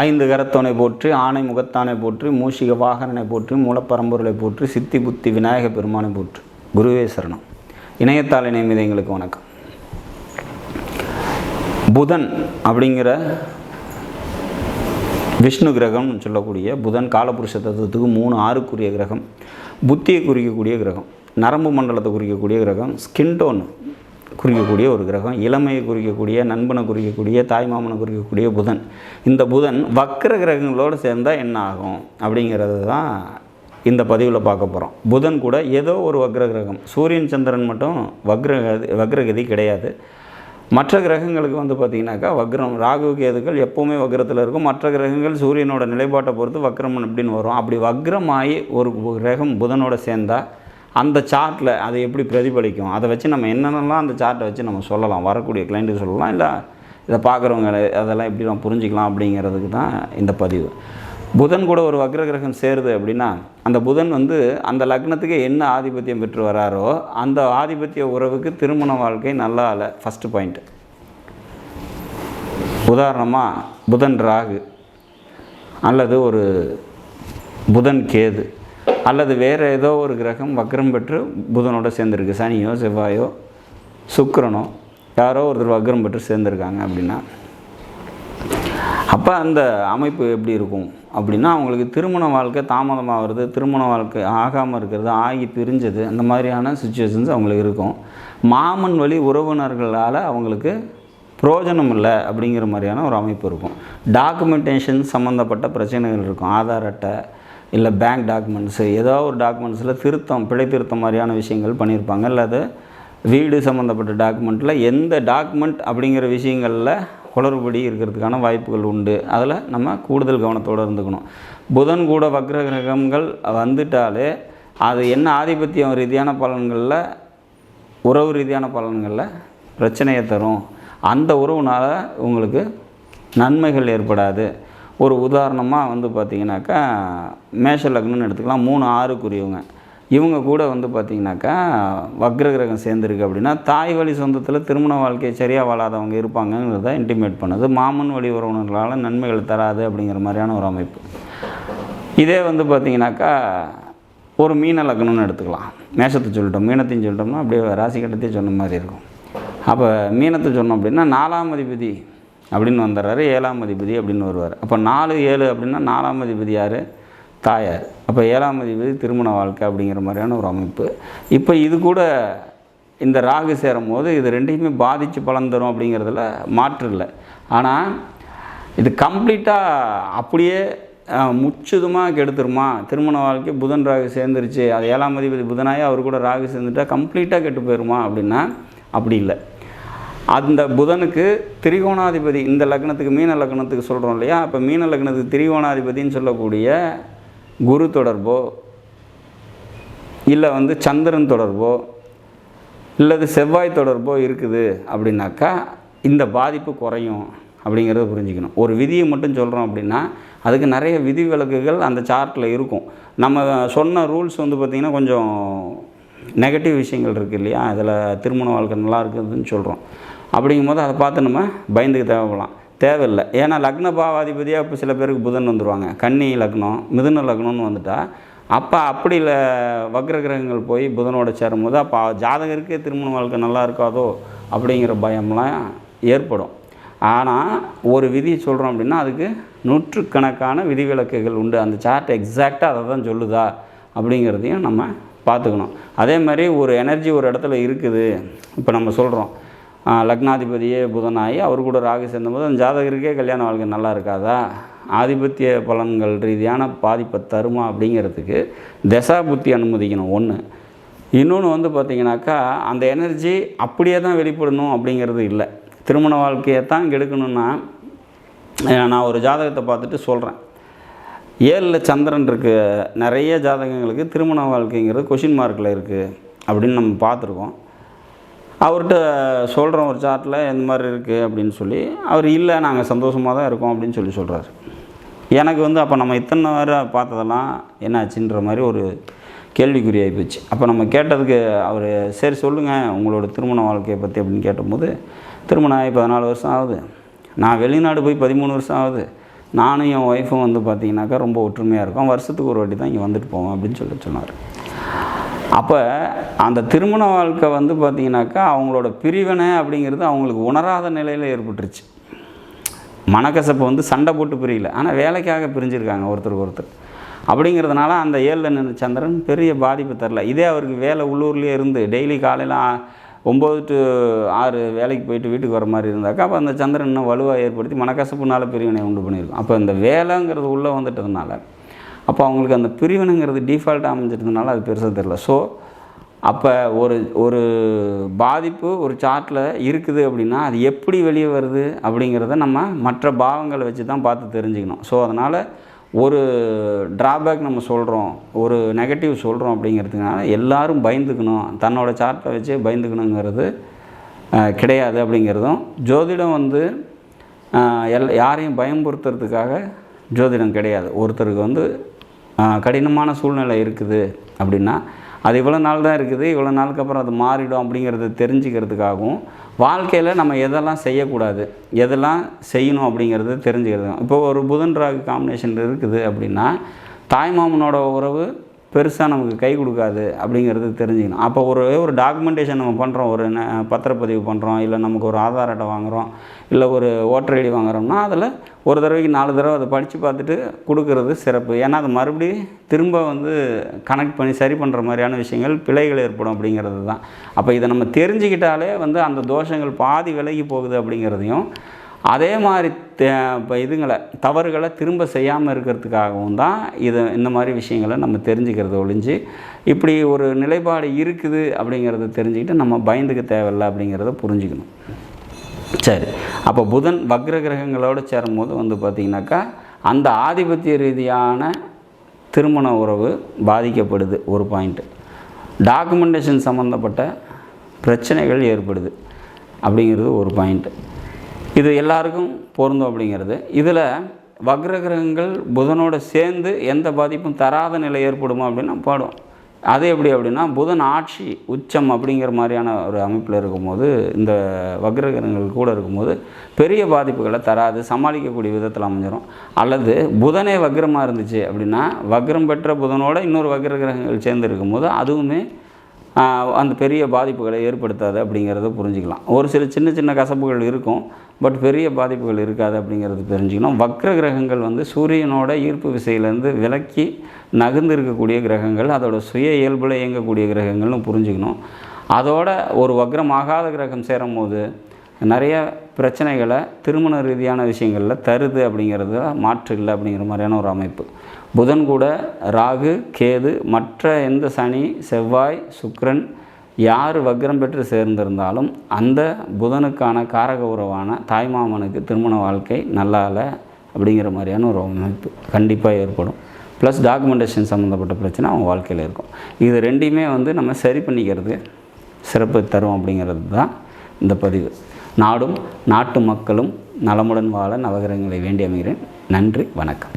ஐந்து கரத்தோனை போற்றி ஆணை முகத்தானை போற்றி மூஷிக வாகனனை போற்றி மூலப்பரம்பொருளை போற்றி சித்தி புத்தி விநாயக பெருமானை போற்றி. குருவே சரணம். இணையத்தால் இணைமீது எங்களுக்கு வணக்கம். புதன் அப்படிங்கிற விஷ்ணு கிரகம்னு சொல்லக்கூடிய புதன் காலபுருஷ தத்துவத்துக்கு மூணு ஆறுக்குரிய கிரகம் புத்தியை குறிக்கக்கூடிய கிரகம் நரம்பு மண்டலத்தை குறிக்கக்கூடிய கிரகம் ஸ்கின் டோன் குறிக்கக்கூடிய ஒரு கிரகம் இளமையை குறிக்கக்கூடிய நண்பனை குறிக்கக்கூடிய தாய்மாமனை குறிக்கக்கூடிய புதன். இந்த புதன் வக்கர கிரகங்களோடு சேர்ந்தால் என்ன ஆகும்? அப்படிங்கிறது தான் இந்த பதிவில் பார்க்க போகிறோம் புதன் கூட ஏதோ ஒரு வக்ர கிரகம். சூரியன் சந்திரன் மட்டும் வக்ர வக்ரகதி கிடையாது. மற்ற கிரகங்களுக்கு வந்து பார்த்திங்கனாக்கா வக்ரம் ராகு கேதுக்கள் எப்போவுமே வக்ரத்தில் இருக்கும். மற்ற கிரகங்கள் சூரியனோட நிலைப்பாட்டை பொறுத்து வக்ரம் அப்படின்னு வரும். அப்படி வக்ரமாகி ஒரு கிரகம் புதனோட சேர்ந்தால் அந்த சார்ட்டில் அதை எப்படி பிரதிபலிக்கும்? அதை வச்சு நம்ம என்னென்னலாம் அந்த சார்ட்டை வச்சு நம்ம சொல்லலாம்? வரக்கூடிய கிளைண்ட்டுக்கு சொல்லலாம்? இல்லை இதை பார்க்குறவங்க அதெல்லாம் எப்படி நம்ம புரிஞ்சிக்கலாம் அப்படிங்கிறதுக்கு தான் இந்த பதிவு. புதன் கூட ஒரு வக்ர கிரகம் சேருது அப்படின்னா அந்த புதன் வந்து அந்த லக்னத்துக்கு என்ன ஆதிபத்தியம் பெற்று வராரோ அந்த ஆதிபத்திய உறவுக்கு திருமண வாழ்க்கை நல்லா இல்லை. ஃபஸ்ட்டு பாயிண்ட் உதாரணமாக புதன் ராகு அல்லது ஒரு புதன் கேது. அல்லது வேறு ஏதோ ஒரு கிரகம் வக்ரம் பெற்று புதனோட சேர்ந்துருக்கு. சனியோ செவ்வாயோ சுக்கரனோ யாரோ ஒருத்தர் வக்ரம் பெற்று சேர்ந்துருக்காங்க அப்படின்னா அப்போ அந்த அமைப்பு எப்படி இருக்கும்? அப்படின்னா அவங்களுக்கு திருமண வாழ்க்கை தாமதமாகிறது திருமண வாழ்க்கை ஆகாமல் இருக்கிறது ஆகி பிரிஞ்சது அந்த மாதிரியான சுச்சுவேஷன்ஸ் அவங்களுக்கு இருக்கும். மாமன் வழி உறவினர்களால் அவங்களுக்கு பிரயோஜனம் இல்லை அப்படிங்கிற மாதிரியான ஒரு அமைப்பு இருக்கும். டாக்குமெண்டேஷன் சம்மந்தப்பட்ட பிரச்சனைகள் இருக்கும். ஆதார் அட்டை இல்லை பேங்க் டாக்குமெண்ட்ஸு ஏதோ ஒரு டாக்குமெண்ட்ஸில் திருத்தம் பிழை திருத்தம் மாதிரியான விஷயங்கள் பண்ணியிருப்பாங்க. அல்லது வீடு சம்மந்தப்பட்ட டாக்குமெண்ட்டில் எந்த டாக்குமெண்ட் அப்படிங்கிற விஷயங்களில் குளறுபடி இருக்கிறதுக்கான வாய்ப்புகள் உண்டு. அதில் நம்ம கூடுதல் கவனத்தோடு இருந்துக்கணும். புதன் கூட வக்ர கிரகங்கள் வந்துட்டாலே அது என்ன ஆதிபத்தியம் ரீதியான பலன்களில்? உறவு ரீதியான பலன்களில் பிரச்சனையை தரும். அந்த உறவுனால் உங்களுக்கு நன்மைகள் ஏற்படாது. ஒரு உதாரணமாக வந்து பார்த்திங்கனாக்கா மேஷ லக்னம்னு எடுத்துக்கலாம். மூணு ஆறுக்குரியவங்க. இவங்க கூட வந்து பார்த்திங்கனாக்கா வக்ர கிரகம் சேர்ந்துருக்கு அப்படின்னா தாய் வழி சொந்தத்தில் திருமண வாழ்க்கையை சரியாக வாழாதவங்க இருப்பாங்கங்கிறத இன்டிமேட் பண்ணுது. மாமன் வழி உறவினர்களால் நன்மைகள் தராது அப்படிங்கிற மாதிரியான ஒரு அமைப்பு. இதே வந்து பார்த்திங்கனாக்கா ஒரு மீன லக்னம்னு எடுத்துக்கலாம். மேஷத்தை சொல்லிட்டோம். மீனத்தையும் சொல்லிட்டோம்னா அப்படியே ராசி கட்டத்தையும் சொன்ன மாதிரி இருக்கும். அப்போ மீனத்தை சொன்னோம் அப்படின்னா நாலாம் அதிபதி அப்படின்னு வந்துடுறாரு. ஏழாம் அதிபதி அப்படின்னு வருவார். அப்போ நாலு ஏழு அப்படின்னா நாலாம் அதிபதி யார்? தாயார். அப்போ ஏழாம் அதிபதி திருமண வாழ்க்கை அப்படிங்கிற மாதிரியான ஒரு அமைப்பு. இப்போ இது கூட இந்த ராகு சேரும் போது இது ரெண்டையுமே பாதித்து பலன் தரும் அப்படிங்கிறதுல மாற்று இல்லை. ஆனால் இது கம்ப்ளீட்டாக அப்படியே முச்சதுமாக கெடுத்துருமா? திருமண வாழ்க்கை புதன் ராகு சேர்ந்துருச்சு. அது ஏழாம் அதிபதி புதனாயே அவர் கூட ராகு சேர்ந்துட்டா கம்ப்ளீட்டாக கெட்டு போயிருமா அப்படின்னா அப்படி இல்லை. அந்த புதனுக்கு திரிகோணாதிபதி இந்த லக்னத்துக்கு மீன லக்னத்துக்கு சொல்கிறோம் இல்லையா? அப்போ மீன லக்னத்துக்கு திரிகோணாதிபதின்னு சொல்லக்கூடிய குரு தொடர்போ இல்லை வந்து சந்திரன் தொடர்போ இல்லது செவ்வாய் தொடர்போ இருக்குது அப்படின்னாக்கா இந்த பாதிப்பு குறையும் அப்படிங்கிறத புரிஞ்சுக்கணும். ஒரு விதியை மட்டும் சொல்கிறோம் அப்படின்னா அதுக்கு நிறைய விதி விலக்குகள் அந்த சார்ட்டில் இருக்கும். நம்ம சொன்ன ரூல்ஸ் வந்து பார்த்திங்கன்னா கொஞ்சம் நெகட்டிவ் விஷயங்கள் இருக்குது இல்லையா? அதில் திருமண வாழ்க்கை நல்லா இருக்குதுன்னு சொல்கிறோம் அப்படிங்கும்போது அதை பார்த்து நம்ம பயந்துக்கு தேவைப்படலாம் தேவையில்லை. ஏன்னா லக்ன பாவாதிபதியாக இப்போ சில பேருக்கு புதன் வந்துடுவாங்க கன்னி லக்னம் மிதுன லக்னம்னு வந்துட்டால் அப்போ அப்படி இல்லை வக்ர கிரகங்கள் போய் புதனோட சேரும் போது அப்போ ஜாதகருக்கே திருமண வாழ்க்கை நல்லா இருக்காதோ அப்படிங்கிற பயம்லாம் ஏற்படும். ஆனால் ஒரு விதியை சொல்கிறோம் அப்படின்னா அதுக்கு நூற்றுக்கணக்கான விதிவிலக்குகள் உண்டு. அந்த சார்ட் எக்ஸாக்டாக அதை தான் சொல்லுதா அப்படிங்கிறதையும் நம்ம பார்த்துக்கணும். அதே மாதிரி ஒரு எனர்ஜி ஒரு இடத்துல இருக்குது. இப்போ நம்ம சொல்கிறோம் லக்னாதிபதியே புதனாகி அவர் கூட ராகு சேர்ந்தபோது அந்த ஜாதகருக்கே கல்யாண வாழ்க்கை நல்லா இருக்காதா? ஆதிபத்திய பலன்கள் ரீதியான பாதிப்பை தருமா அப்படிங்கிறதுக்கு தசா புத்தி அனுமதிக்கணும் ஒன்று இன்னொன்று வந்து பார்த்திங்கனாக்கா அந்த எனர்ஜி அப்படியே தான் வெளிப்படணும் அப்படிங்கிறது இல்லை. திருமண வாழ்க்கையை தான் கெடுக்கணும்னா நான் ஒரு ஜாதகத்தை பார்த்துட்டு சொல்கிறேன் ஏழில் சந்திரன் இருக்கு நிறைய ஜாதகங்களுக்கு திருமண வாழ்க்கைங்கிறது கொஷின் மார்க்கில் இருக்குது அப்படின்னு நம்ம பார்த்துருக்கோம். அவர்கிட்ட சொல்கிறோம் ஒரு சார்ட்டில் எந்த மாதிரி இருக்குது அப்படின்னு சொல்லி. அவர் இல்லை நாங்கள் சந்தோஷமாக தான் இருக்கோம் அப்படின்னு சொல்லி சொல்கிறாரு எனக்கு வந்து அப்போ நம்ம இத்தனை வர பார்த்ததெல்லாம் என்னாச்சுன்ற மாதிரி ஒரு கேள்விக்குறியாகி போச்சு அப்போ நம்ம கேட்டதுக்கு அவர் சரி சொல்லுங்கள் உங்களோட திருமண வாழ்க்கையை பற்றி அப்படின்னு கேட்டபோது திருமணம் ஆகி பதினாலு வருஷம் ஆகுது. நான் வெளிநாடு போய் பதிமூணு வருஷம் ஆகுது. நானும் என் ஒய்ஃபும் வந்து பார்த்தீங்கன்னாக்கா ரொம்ப ஒற்றுமையாக இருக்கும். வருஷத்துக்கு ஒரு வாட்டி தான் இங்கே வந்துட்டு போவோம் அப்படின்னு சொல்லி சொன்னார். அப்போ அந்த திருமண வாழ்க்கை வந்து பார்த்திங்கனாக்கா அவங்களோட பிரிவினை அப்படிங்கிறது அவங்களுக்கு உணராத நிலையில் ஏற்பட்டுருச்சு. மனக்கசப்பு வந்து சண்டை போட்டு பிரியல. ஆனால் வேலைக்காக பிரிஞ்சிருக்காங்க ஒருத்தருக்கு ஒருத்தர். அப்படிங்கிறதுனால அந்த ஏழில் நின்று சந்திரன் பெரிய பாதிப்பு தரல. இதே அவருக்கு வேலை உள்ளூர்லேயே இருந்து டெய்லி காலையில் ஒம்பது டு ஆறு வேலைக்கு போயிட்டு வீட்டுக்கு வர மாதிரி இருந்தாக்கா அப்போ அந்த சந்திரன் இன்னும் வலுவாக ஏற்படுத்தி மனக்கசப்புனால பிரிவினை உண்டு பண்ணியிருக்கும். அப்போ இந்த வேலைங்கிறது உள்ளே வந்துட்டதுனால அப்போ அவங்களுக்கு அந்த பிரிவினுங்கிறது டிஃபால்ட்டாக அமைஞ்சிருந்தனால அது பெருசாக தெரில ஸோ அப்போ ஒரு ஒரு பாதிப்பு ஒரு சார்ட்டில் இருக்குது அப்படின்னா அது எப்படி வெளியே வருது அப்படிங்கிறத நம்ம மற்ற பாவங்களை வச்சு தான் பார்த்து தெரிஞ்சுக்கணும். ஸோ அதனால் ஒரு ட்ராபேக் நம்ம சொல்கிறோம் ஒரு நெகட்டிவ் சொல்கிறோம் அப்படிங்கிறதுனால எல்லோரும் பயந்துக்கணும். தன்னோட சார்ட்டை வச்சு பயந்துக்கணுங்கிறது கிடையாது அப்படிங்கிறதும். ஜோதிடம் வந்து எல் யாரையும் பயம்புறுத்துறதுக்காக ஜோதிடம் கிடையாது. ஒருத்தருக்கு வந்து கடினமான சூழ்நிலை இருக்குது அப்படின்னா அது இவ்வளோ நாள் தான் இருக்குது இவ்வளோ நாளுக்கு அப்புறம் அது மாறிடும் அப்படிங்கிறத தெரிஞ்சுக்கிறதுக்காகவும் வாழ்க்கையில் நம்ம எதெல்லாம் செய்யக்கூடாது எதெல்லாம் செய்யணும் அப்படிங்கிறது தெரிஞ்சுக்கிறது இப்போ ஒரு புதன் ராகு காம்பினேஷன் இருக்குது அப்படின்னா தாய்மாமனோட உறவு பெருசாக நமக்கு கை கொடுக்காது அப்படிங்கிறது தெரிஞ்சுக்கணும். அப்போ ஒரு ஒரு டாக்குமெண்டேஷன் நம்ம பண்ணுறோம் ஒரு ந- பத்திரப்பதிவு பண்ணுறோம் இல்லை நமக்கு ஒரு ஆதார் அட்டை வாங்குகிறோம் இல்லை ஒரு ஓட்டர் ஐடி வாங்குறோம்னா அதில் ஒரு தடவைக்கு நாலு தடவை அதை படித்து பார்த்துட்டு கொடுக்கறது சிறப்பு. ஏன்னா அது மறுபடி திரும்ப வந்து கனெக்ட் பண்ணி சரி பண்ணுற மாதிரியான விஷயங்கள் பிழைகள் ஏற்படும் அப்படிங்கிறது தான். அப்போ இதை நம்ம தெரிஞ்சுக்கிட்டாலே வந்து அந்த தோஷங்கள் பாதி விலகி போகுது அப்படிங்கிறதையும் அதே மாதிரி இப்போ இதுங்களை தவறுகளை திரும்ப செய்யாமல் இருக்கிறதுக்காகவும் தான் இது இந்த மாதிரி விஷயங்களை நம்ம தெரிஞ்சுக்கிறத ஒழிஞ்சு இப்படி ஒரு நிலைப்பாடு இருக்குது அப்படிங்கிறத தெரிஞ்சுக்கிட்டு நம்ம பயந்துக்க தேவையில்லை அப்படிங்கிறத புரிஞ்சுக்கணும். சரி. அப்போ புதன் வக்ர கிரகங்களோடு சேரும்போது வந்து பார்த்திங்கனாக்கா அந்த ஆதிபத்திய ரீதியான திருமண உறவு பாதிக்கப்படுது ஒரு பாயிண்ட்டு டாக்குமெண்டேஷன் சம்மந்தப்பட்ட பிரச்சனைகள் ஏற்படுது அப்படிங்கிறது ஒரு பாயிண்ட்டு இது எல்லாருக்கும் பொருந்தும் அப்படிங்கிறது. இதில் வக்ர கிரகங்கள் புதனோட சேர்ந்து எந்த பாதிப்பும் தராத நிலை ஏற்படுமா அப்படின்னா பாடும். அது எப்படி அப்படின்னா புதன் ஆட்சி உச்சம் அப்படிங்கிற மாதிரியான ஒரு அமைப்பில் இருக்கும்போது இந்த வக்ர கிரகங்கள் கூட இருக்கும்போது பெரிய பாதிப்புகளை தராது சமாளிக்கக்கூடிய விதத்தில் அமைஞ்சிடும் அல்லது புதனே வக்ரமாக இருந்துச்சு அப்படின்னா வக்ரம் பெற்ற புதனோட இன்னொரு வக்ர கிரகங்கள் சேர்ந்து இருக்கும்போது அதுவுமே அந்த பெரிய பாதிப்புகளை ஏற்படுத்தாது அப்படிங்கிறத புரிஞ்சுக்கலாம். ஒரு சில சின்ன சின்ன கசப்புகள் இருக்கும். பட் பெரிய பாதிப்புகள் இருக்காது அப்படிங்கிறது தெரிஞ்சுக்கணும். வக்ர கிரகங்கள் வந்து சூரியனோட ஈர்ப்பு விசையிலேருந்து விலக்கி நகர்ந்து இருக்கக்கூடிய கிரகங்கள் அதோட சுய இயல்பில் இயங்கக்கூடிய கிரகங்கள்னு புரிஞ்சுக்கணும். அதோட ஒரு வக்ரமாகாத கிரகம் சேரும் போது நிறைய பிரச்சனைகளை திருமண ரீதியான விஷயங்களில் தருது அப்படிங்கிறது மாற்று இல்லை அப்படிங்கிற மாதிரியான ஒரு அமைப்பு. புதன் கூட ராகு கேது மற்ற எந்த சனி செவ்வாய் சுக்ரன் யார் வக்ரம் பெற்று சேர்ந்திருந்தாலும் அந்த புதனுக்கான காரக உறவான தாய்மாமனுக்கு திருமண வாழ்க்கை நல்லால அப்படிங்கிற மாதிரியான ஒரு அமைப்பு கண்டிப்பாக ஏற்படும். ப்ளஸ் டாக்குமெண்டேஷன் சம்மந்தப்பட்ட பிரச்சனை அவங்க வாழ்க்கையில் இருக்கும். இது ரெண்டையுமே வந்து நம்ம சரி பண்ணிக்கிறது சிறப்பு தரும் அப்படிங்கிறது தான் இந்த பதிவு. நாடும் நாட்டு மக்களும் நலமுடன் வாழ நவகிரகங்களை வேண்டி அமைகிறேன். நன்றி வணக்கம்.